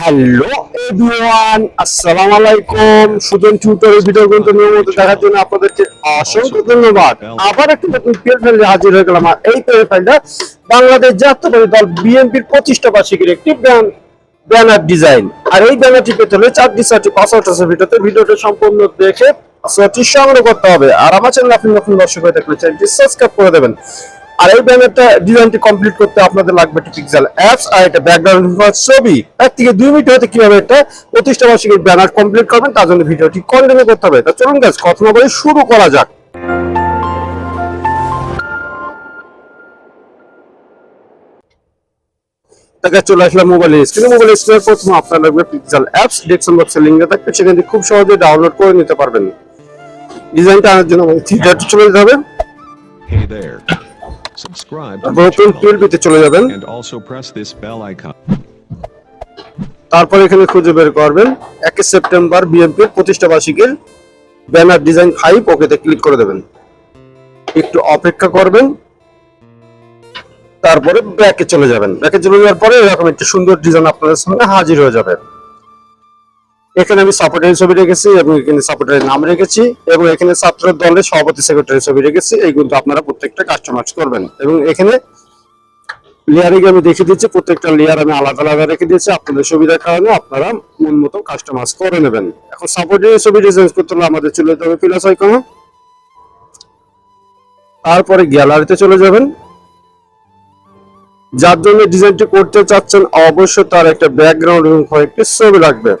Hello everyone আসসালামু আলাইকুম Sujan টিউটরের video কিন্তু নিয়মিত দেখার জন্য আপনাদেরকে অসংখ্য ধন্যবাদ। আবার একটি নতুন পিএল ফাইল হাজির হয়ে গেলাম আর এই পিএল ফাইলটা বাংলাদেশ জাতীয়তাবাদী দল বিএনপির পঁচিশটা বার্ষিকীর একটি ব্যান ব্যানার ডিজাইন আর এই ব্যানারটি পেতে হলে চারটি চারটি পাসওয়ার্ড আছে ভিডিওতে। ভিডিওটা সম্পূর্ণ দেখে সংগ্রহ করতে হবে। আর আমার চ্যানেল আপনি নতুন দর্শক হয়ে থাকলে চ্যানেলটি সাবস্ক্রাইব করে দেবেন। আর এই ব্যানারটা ডিজাইনটি কমপ্লিট করতে আপনাদের লাগবে একটি পিক্সেল অ্যাপস আর এটা ব্যাকগ্রাউন্ড ছবি। এক থেকে দুই মিনিট হতে কীভাবে একটা প্রতিষ্ঠা বার্ষিকীর ব্যানার কমপ্লিট করবেন, তার জন্য ভিডিওটি কন্টিনিউ করতে হবে। তা চলুন গাছ কথা না বলে শুরু করা যাক। চলে আসলাম মোবাইলের স্ক্রিনে মোবাইল স্ক্রিনের প্রথমে আপনার লাগবে পিক্সেল অ্যাপস ডেস্কটপ বক্সের লিঙ্ক থাকবে, সেখান খুব সহজে ডাউনলোড করে নিতে পারবেন। ডিজাইনটা আনার জন্য আমাদের চলে যেতে হবে. Subscribe to নতুন channel চলে যাবেন? and also press this bell icon. তারপর এখানে খুঁজে বের করবেন। একে সেপ্টেম্বর বিএনপির প্রতিষ্ঠা বার্ষিকীর ব্যানার ডিজাইন ফাইভ ওকেতে ক্লিক করে দেবেন। একটু অপেক্ষা করবেন। তারপরে ব্যাকে চলে যাবেন। ব্যাকে চলে যাওয়ার পরে এরকম একটি সুন্দর ডিজাইন আপনাদের সামনে হাজির হয়ে যাবে। এখানে আমি সাপোর্টারের ছবি রেখেছি এবং এখানে সাপোর্টারের নাম রেখেছি এবং এখানে ছাত্র দলের সভাপতি সেক্রেটারির ছবি রেখেছি। এই কিন্তু আপনারা প্রত্যেকটা কাস্টমাইজ করবেন। এবং এখানে লেয়ারিং আমি দেখে দিচ্ছি, প্রত্যেকটা লেয়ার আমি আলাদা আলাদা রেখে দিয়েছি। আপনাদের সুবিধার কারণে আপনারা মন মতো কাস্টমাইজ করে নেবেন। এখন সাপোর্টের ছবি ডিজাইন করতে হলে আমাদের চলে যেতে হবে প্লাস আইকনে তারপরে গ্যালারিতে চলে যাবেন। যার জন্য ডিজাইনটি করতে চাচ্ছেন, অবশ্যই তার একটা ব্যাকগ্রাউন্ড এবং কয়েকটি ছবি লাগবে।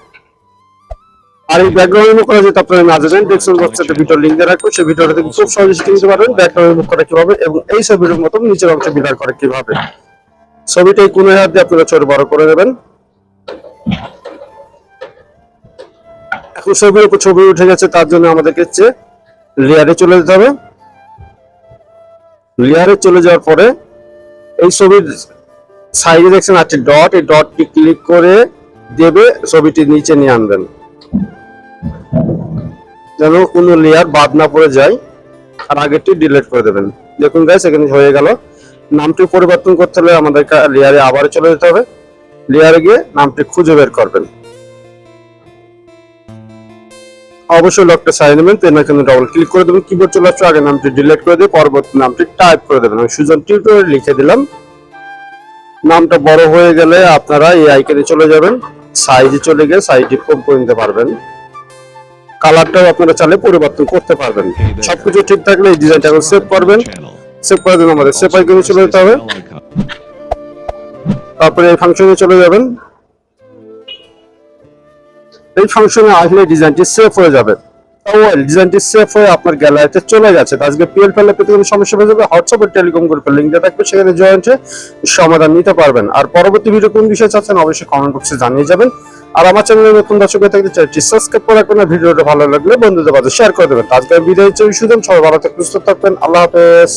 আর এই ব্যাকগ্রাউন্ড করা যেতে আপনারা না জানেন ডেস্কটপ বক্সে একটা ভিডিও লিংক দিয়ে রাখব, সেই ভিডিওটা থেকে খুব সহজে শিখে নিতে পারবেন ব্যাকগ্রাউন্ড রিমুভ করা কীভাবে এবং এই ছবিটার মতো নিচের অংশে বিলার করা কীভাবে। ছবিটা কোনো হাত দিয়ে আপনারা ছোট বড় করে দেবেন এখন ছবির উপর ছবি উঠে গেছে, তার জন্য আমাদেরকে হচ্ছে লেয়ারে চলে যেতে হবে। লেয়ারে চলে যাওয়ার পরে এই ছবির সাইডে দেখছেন আছে ডট এই ডটটি ক্লিক করে দেবে, ছবিটি নিচে নিয়ে আনবেন। যেন কোনো লেয়ার বাদ না পড়ে যায়। আর আগেরটি ডিলিট করে দেবেন। দেখুন গাইস এখানে হয়ে গেল। নামটি পরিবর্তন করতে হলে আমাদের লেয়ারে আবার চলে যেতে হবে। লেয়ারে গিয়ে নামটি খুঁজে বের করবেন। অবশ্যই লকটা সাইড নেবেন পেন এখানে ডবল ক্লিক করে দেবেন। কিবোর্ড চলে আসছে, আগে নামটি ডিলিট করে দিয়ে পরবর্তী নামটি টাইপ করে দেবেন। আমি সুজন টিউটোরিয়াল লিখে দিলাম। নামটা বড় হয়ে গেলে আপনারা এই আইকনে চলে যাবেন। সাইজে চলে গিয়ে সাইজটি কম করে নিতে পারবেন। কালারটাও আপনারা চাইলে পরিবর্তন করতে পারবেন। সবকিছু ঠিক থাকলে এই ডিজাইনটা সেভ করবেন। সেভ করে দিন আমাদের। সেভ আইকনে চলে যেতে হবে। তারপরে এই ফাংশনে চলে যাবেন। এই ফাংশনে আসলে ডিজাইনটি সেভ হয়ে যাবে। ওয়েল ডিজাইনটি সেভ হয়ে আপনার গ্যালারিতে চলে গেছে। আজকে পিএল ফেলে পেতে কোনো সমস্যা হয়ে যাবে হোয়াটসঅ্যাপে টেলিকম গ্রুপের লিঙ্ক দেওয়া থাকবে, সেখানে জয়েন্ট সমাধান নিতে পারবেন। আর পরবর্তী ভিডিও কোন বিষয়ে চাচ্ছেন, অবশ্যই কমেন্ট বক্সে জানিয়ে যাবেন। আর আমার চ্যানেলে নতুন দর্শক হয়ে থাকতে চ্যানেলটি সাবস্ক্রাইব করে রাখবেন ভিডিওটা ভালো লাগলে বন্ধুদের মাঝে শেয়ার করে দেবেন। আজকে বিদায় হচ্ছে সুজন, সবাই ভালো থাকবেন, সুস্থ থাকবেন, আল্লাহ হাফেজ।